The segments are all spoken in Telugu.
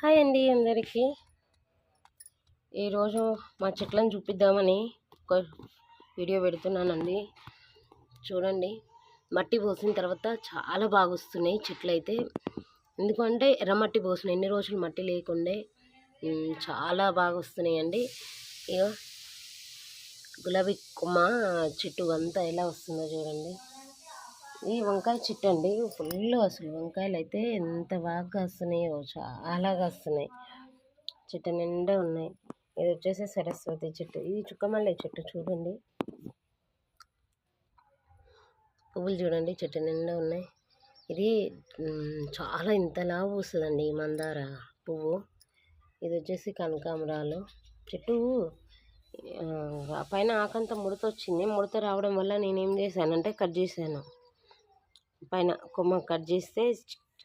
హాయ్ అండి అందరికీ. ఈరోజు మా చెట్లను చూపిద్దామని ఒక వీడియో పెడుతున్నానండి. చూడండి మట్టి పోసిన తర్వాత చాలా బాగా వస్తున్నాయి చెట్లు అయితే ఎందుకంటే ఎర్రమట్టి పోసిన ఎన్ని రోజులు మట్టి లేకుండే చాలా బాగా వస్తున్నాయి అండి ఇక గులాబీ కొమ్మ చెట్టు అంతా ఎలా వస్తుందో చూడండి. ఈ వంకాయ చెట్టు అండి ఫుల్ అసలు వంకాయలు అయితే ఎంత బాగా వస్తున్నాయో చాలా వస్తున్నాయి చెట్టు నిండా ఉన్నాయి. ఇది వచ్చేసి సరస్వతి చెట్టు. ఇది చుక్కమల్లె చెట్టు చూడండి. పువ్వులు చూడండి చెట్టు నిండా ఉన్నాయి. ఇది చాలా ఇంతలా పూస్తుందండి ఈ మందార పువ్వు. ఇది వచ్చేసి కనకాంబరాలు. చెట్టు పైన ఆకంత ముడత వచ్చింది. ముడత రావడం వల్ల నేనేం చేశానంటే కట్ చేశాను. పైన కొమ్మ కట్ చేస్తే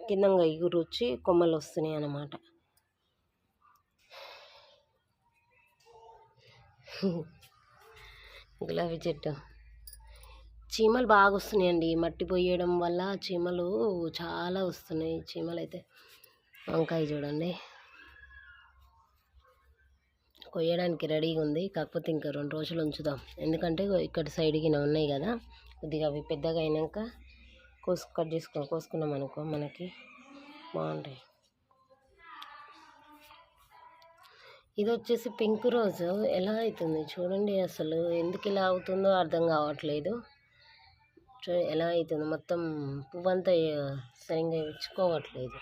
కిందంగా ఇగురు వచ్చి కొమ్మలు వస్తున్నాయి అన్నమాట. గులాబీ చెట్టు. చీమలు బాగా వస్తున్నాయండి మట్టి పోయడం వల్ల చీమలు చాలా వస్తున్నాయి. చీమలు అయితే వంకాయ చూడండి. కొయ్యడానికి రెడీగా ఉంది. కాకపోతే ఇంకా రెండు రోజులు ఉంచుదాం. ఎందుకంటే ఇక్కడ సైడ్కి ఉన్నాయి కదా. కొద్దిగా అవి పెద్దగా అయినాక కోసు కట్ చేసుకో కోసుకున్నాం అనుకో మనకి బాగుంటాయి. ఇది వచ్చేసి పింక్ రోజు. ఎలా అవుతుంది చూడండి అసలు. ఎందుకు ఇలా అవుతుందో అర్థం కావట్లేదు. చూ ఎలా అవుతుంది మొత్తం పువ్వంతా సరిగ్గా ఇచ్చుకోవట్లేదు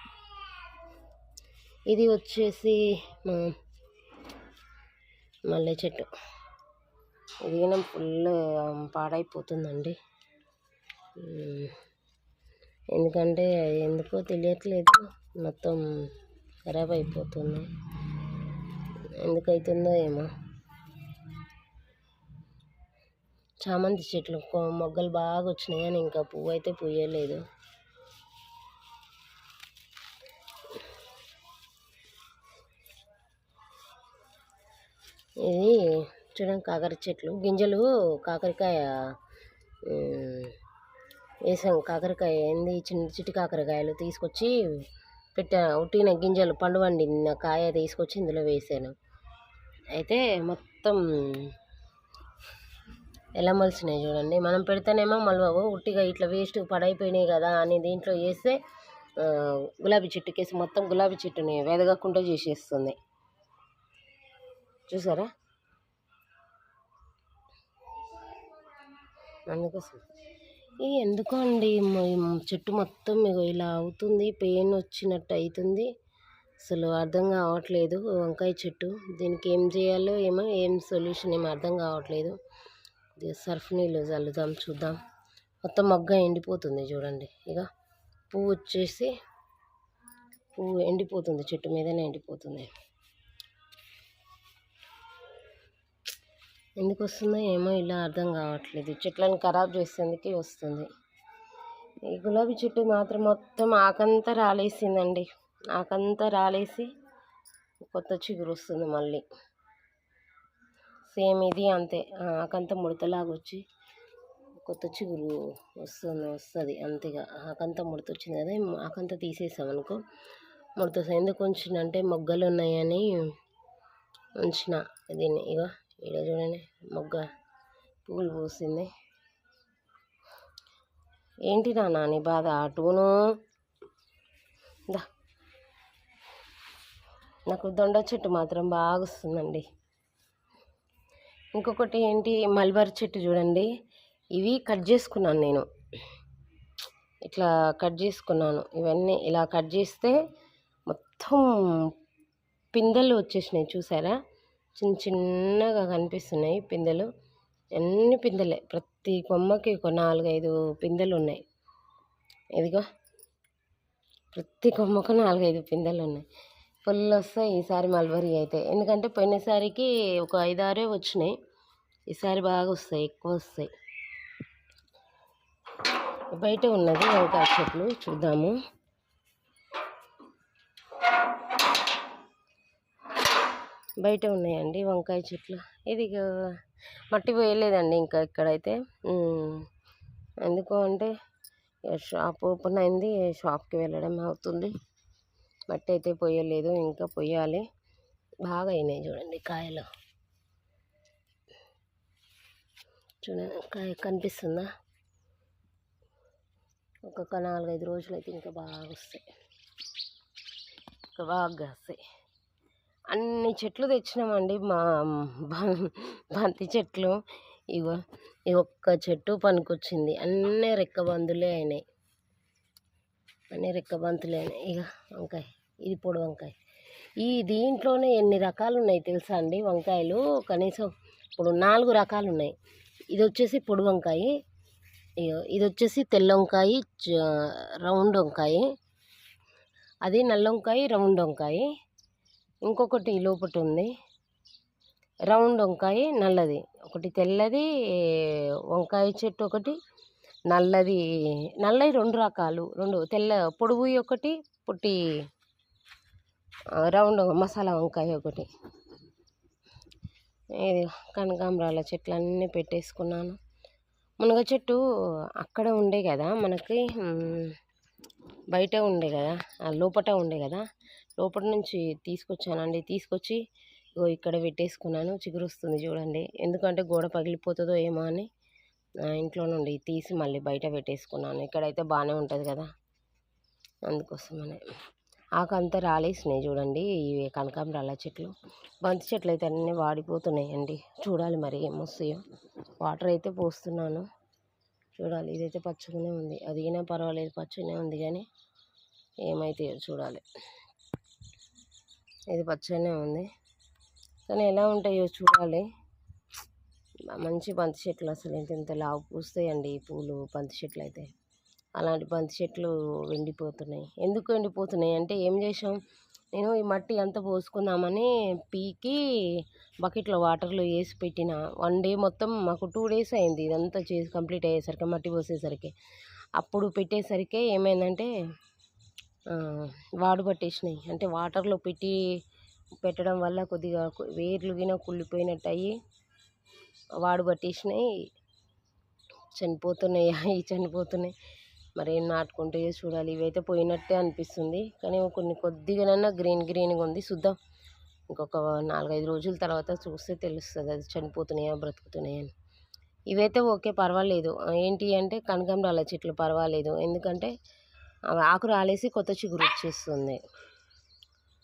ఇది వచ్చేసి మల్లె చెట్టు. ఇది ఫుల్ పాడైపోతుందండి. ఎందుకంటే ఎందుకో తెలియట్లేదు. మొత్తం ఖరాబ్ అయిపోతుంది. ఎందుకైతుందో ఏమో. చామంతి చెట్లు మొగ్గలు బాగా వచ్చినాయి కానీ ఇంకా పువ్వు అయితే పూయలేదు. ఇది చూడండి కాకర చెట్లు. గింజలు కాకరకాయ వేసాం. కాకరకాయ ఏంది? చిన్న చిట్టి కాకరకాయలు తీసుకొచ్చి పెట్టా ఉట్టిన గింజలు పండు వండిన కాయ తీసుకొచ్చి ఇందులో వేసాను. అయితే మొత్తం ఎలా మలిసినాయి చూడండి. మనం పెడితేనేమో మళ్ళీ ఉట్టిగా ఇట్లా వేస్ట్ పడైపోయినాయి కదా అని దీంట్లో వేస్తే గులాబీ చెట్టుకేసి మొత్తం గులాబీ చెట్టుని వెదగకుండా చేసేస్తుంది. చూసారా? అందుకోసం. ఎందుకో అండి చెట్టు మొత్తం మీకు ఇలా అవుతుంది పెయిన్ వచ్చినట్టు అవుతుంది అసలు అర్థం కావట్లేదు వంకాయ చెట్టు. దీనికి ఏం చేయాలో ఏమో ఏం సొల్యూషన్ ఏమో అర్థం కావట్లేదు. సర్ఫ్ నీళ్ళు చల్లుదాం చూద్దాం. మొత్తం మొగ్గ ఎండిపోతుంది చూడండి. ఇక పువ్వు వచ్చేసి పువ్వు ఎండిపోతుంది చెట్టు మీదనే ఎండిపోతుంది. ఎందుకు వస్తుందో ఏమో ఇలా అర్థం కావట్లేదు. చెట్లను ఖరాబ్ చేసేందుకే వస్తుంది. ఈ గులాబీ చెట్టు మాత్రం మొత్తం ఆకంతా రాలేసిందండి. ఆకంతా రాలేసి కొత్త చిగురు వస్తుంది మళ్ళీ. సేమ్ ఇది అంతే. ఆకంతా ముడతలాగా వచ్చి కొత్త చిగురు వస్తుంది వస్తుంది అంతేగా. ఆకంతా ముడత వచ్చింది కదా ఆకంతా తీసేసాం అనుకో ముడత ఎందుకు ఉంచిందంటే మొగ్గలు ఉన్నాయని ఉంచిన దీన్ని ఇక ఇక్కడ చూడండి మొగ్గ పూలు పూసింది. ఏంటి నాన్న నీ బాధ? అటును నాకు దొండ చెట్టు మాత్రం బాగా వస్తుందండి. ఇంకొకటి ఏంటి? మల్బర్ చెట్టు చూడండి. ఇవి కట్ చేసుకున్నాను నేను. ఇట్లా కట్ చేసుకున్నాను. ఇవన్నీ ఇలా కట్ చేస్తే మొత్తం పిందెలు వచ్చేసినాయి చూసారా? చిన్న చిన్నగా కనిపిస్తున్నాయి పిందెలు. అన్ని పిందెలే? ప్రతి కొమ్మకి ఒక నాలుగైదు పిందెలు ఉన్నాయి ఇదిగో. ప్రతి కొమ్మకు నాలుగైదు పిందెలు ఉన్నాయి ఫుల్ వస్తాయి ఈసారి మల్బరీ అయితే. ఎందుకంటే పోయినసారికి ఒక ఐదారే వచ్చినాయి. ఈసారి బాగా వస్తాయి ఎక్కువ వస్తాయి బయట ఉన్నది ఇంకా చెట్లు చూద్దాము. బయట ఉన్నాయండి వంకాయ చెట్లు. ఇది మట్టి పోయలేదండి ఇంకా ఇక్కడైతే. ఎందుకు అంటే షాప్ ఓపెన్ అయింది షాప్కి వెళ్ళడం అవుతుంది. మట్టి అయితే పొయ్యలేదు ఇంకా పొయ్యాలి బాగా అయినాయి చూడండి కాయలు. చూడండి కాయ కనిపిస్తుందా? ఒక్కొక్క నాలుగైదు రోజులు అయితే ఇంకా బాగా వస్తాయి. ఇంకా బాగా వస్తాయి. అన్ని చెట్లు తెచ్చినామండి. మా బంతి చెట్లు. ఇగో ఈ ఒక్క చెట్టు పనికొచ్చింది. అన్నీ రెక్కబందులే అయినాయి. అన్ని రెక్కబంతులే అయినాయి. ఇక వంకాయ ఇది పొడి వంకాయ. ఈ దీంట్లోనే ఎన్ని రకాలు ఉన్నాయి తెలుసా అండి? వంకాయలు కనీసం ఇప్పుడు నాలుగు రకాలు ఉన్నాయి ఇది వచ్చేసి పొడి వంకాయ. ఇగో ఇది వచ్చేసి తెల్ల వంకాయ చ- రౌండ్ వంకాయ. అది నల్ల వంకాయ రౌండ్ వంకాయ. ఇంకొకటి లోపట ఉంది రౌండ్ వంకాయ నల్లది. ఒకటి తెల్లది వంకాయ చెట్టు ఒకటి నల్లది. నల్లవి రెండు రకాలు. రెండు తెల్ల పొడుగు ఒకటి పుట్టి రౌండ్ మసాలా వంకాయ ఒకటి. ఇది కనకాంబరాల చెట్లు అన్నీ పెట్టేసుకున్నాను. మునగ చెట్టు అక్కడ ఉండే కదా మనకి బయట ఉండే కదా ఆ లోపట ఉండే కదా లోపల నుంచి తీసుకొచ్చానండి. తీసుకొచ్చి ఇగో ఇక్కడ పెట్టేసుకున్నాను. చిగురు వస్తుంది చూడండి. ఎందుకంటే గోడ పగిలిపోతుందో ఏమో అని ఇంట్లో నుండి తీసి మళ్ళీ బయట పెట్టేసుకున్నాను. ఇక్కడైతే బాగానే ఉంటుంది కదా. అందుకోసమనే. ఆకంతా రాలేసినాయి చూడండి. ఇవి కనకాంబరాల చెట్లు. బంతి చెట్లు అయితే అన్నీ వాడిపోతున్నాయండి. చూడాలి మరి ఏమొస్తాయో వాటర్ అయితే పోస్తున్నాను. చూడాలి. ఇదైతే పచ్చగానే ఉంది. అదిగినా పర్వాలేదు. పచ్చగానే ఉంది కానీ ఏమైతాయో చూడాలి. ఇది పచ్చగానే ఉంది. కానీ ఎలా ఉంటాయో చూడాలి. మంచి బంతి చెట్లు అసలు ఇంత ఇంత లావు పూస్తాయండి ఈ పూలు బంతి చెట్లు అయితే. అలాంటి బంతి చెట్లు ఎండిపోతున్నాయి. ఎందుకు ఎండిపోతున్నాయి అంటే ఏం చేసాం నేను ఈ మట్టి అంతా పోసుకుందామని పీకి బకెట్లో వాటర్లో వేసి పెట్టిన. వన్ డే మొత్తం మాకు టూ డేస్ అయింది. ఇదంతా చేసి కంప్లీట్ అయ్యేసరికి మట్టి పోసేసరికి. అప్పుడు పెట్టేసరికి ఏమైందంటే వాడు పట్టేసినాయి. అంటే వాటర్లో పెట్టి పెట్టడం వల్ల కొద్దిగా వేర్లు గిన కుళ్ళిపోయినట్టు అయ్యి వాడు పట్టేసినాయి. చనిపోతున్నాయి. అవి చనిపోతున్నాయి. మరి ఏం నాటుకుంటాయో చూడాలి. ఇవైతే పోయినట్టే అనిపిస్తుంది. కానీ కొన్ని కొద్దిగానన్నా గ్రీన్ గ్రీన్గా ఉంది. చూద్దాం. ఇంకొక నాలుగైదు రోజుల తర్వాత చూస్తే తెలుస్తుంది. అది చనిపోతున్నాయా బ్రతుకుతున్నాయని ఇవైతే ఓకే పర్వాలేదు. ఏంటి అంటే కనకాంబరాల చెట్లు పర్వాలేదు. ఎందుకంటే ఆకు రాలేసి కొత్త చిగురు వచ్చేస్తుంది.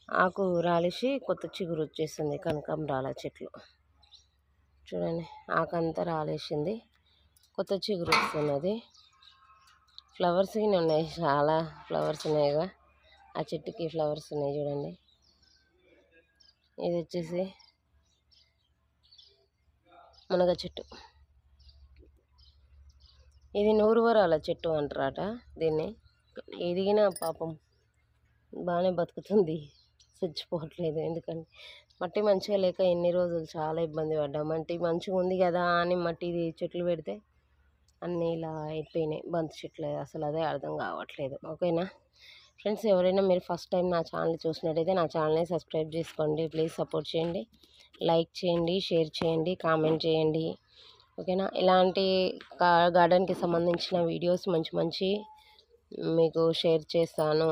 ఆకు రాలేసి కొత్త చిగురు వచ్చేస్తుంది కనకాంబరాల చెట్లు. చూడండి ఆకంతా రాలేసింది. కొత్త చిగురు వస్తున్నది. ఫ్లవర్స్ గిన ఉన్నాయి. చాలా ఫ్లవర్స్ ఉన్నాయిగా ఆ చెట్టుకి ఫ్లవర్స్ ఉన్నాయి చూడండి. ఇది వచ్చేసి మునగ చెట్టు. ఇది నూరు వరాల చెట్టు అంటారట దీన్ని. ఎదిగినా పాపం బాగానే బతుకుతుంది. చచ్చిపోవట్లేదు. ఎందుకంటే మట్టి మంచిగా లేక ఎన్ని రోజులు చాలా ఇబ్బంది పడ్డాం. మట్టి మంచిగా ఉంది కదా అని మట్టి చెట్లు పెడితే అన్నీ ఇలా అయిపోయినాయి. బంతి చెట్లు అసలు అదే అర్థం కావట్లేదు. ఓకేనా? ఫ్రెండ్స్ ఎవరైనా మీరు ఫస్ట్ టైం నా ఛానల్ చూసినట్టయితే నా ఛానల్ని సబ్స్క్రైబ్ చేసుకోండి. ప్లీజ్ సపోర్ట్ చేయండి. లైక్ చేయండి షేర్ చేయండి కామెంట్ చేయండి. ఓకేనా? ఇలాంటి గార్డెన్కి సంబంధించిన వీడియోస్ మంచి మంచి మీకు షేర్ చేస్తాను.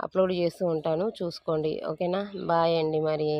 అప్లోడ్ చేస్తూ ఉంటాను. చూసుకోండి. ఓకేనా? బాయ్ అండి మరి.